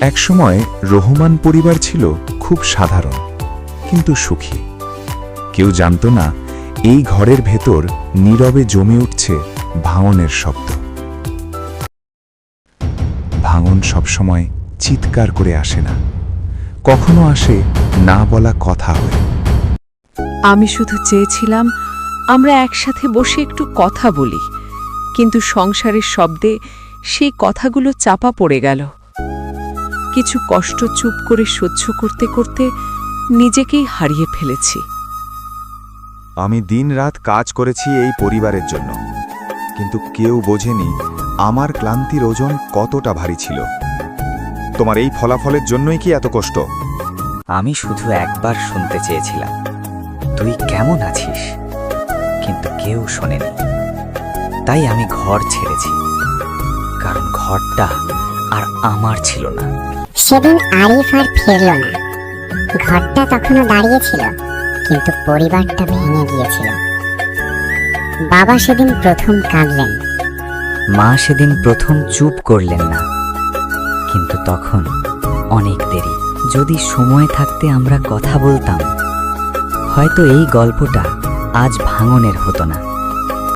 একসময় রহমান পরিবার ছিল খুব সাধারণ, কিন্তু সুখী। কেউ জানতো না, এই ঘরের ভেতর নীরবে জমে উঠছে ভাঙনের শব্দ। ভাঙন সবসময় চিৎকার করে আসে না। কখনো আসে না বলা কথা হয়ে। আমি শুধু চেয়েছিলাম, আমরা একসাথে বসে একটু কথা বলি, কিন্তু সংসারের শব্দে সেই কথাগুলো চাপা পড়ে গেল। কিছু কষ্ট চুপ করে সহ্য করতে করতে নিজেকেই হারিয়ে ফেলেছি। আমি দিনরাত কাজ করেছি এই পরিবারের জন্য। কিন্তু কেউ বোঝেনি আমার ক্লান্তির ওজন কতটা ভারী ছিল। তোমার এই ফলাফলের জন্যই কি এত কষ্ট? আমি শুধু একবার শুনতে চেয়েছিলাম তুই কেমন আছিস? কিন্তু কেউ শোনেনি। তাই আমি ঘর ছেড়েছি কারণ ঘরটা আর আমার ছিল না। সেদিন আরিফ আর ফিরল না। ঘরটা তখনও দাঁড়িয়েছিল, কিন্তু পরিবারটা ভেঙে গিয়েছিল। বাবা সেদিন প্রথম কাঁদলেন। মা সেদিন প্রথম চুপ করলেন না। কিন্তু তখন অনেক দেরি। যদি সময় থাকতে আমরা কথা বলতাম, হয়তো এই গল্পটা আজ ভাঙনের হতো না।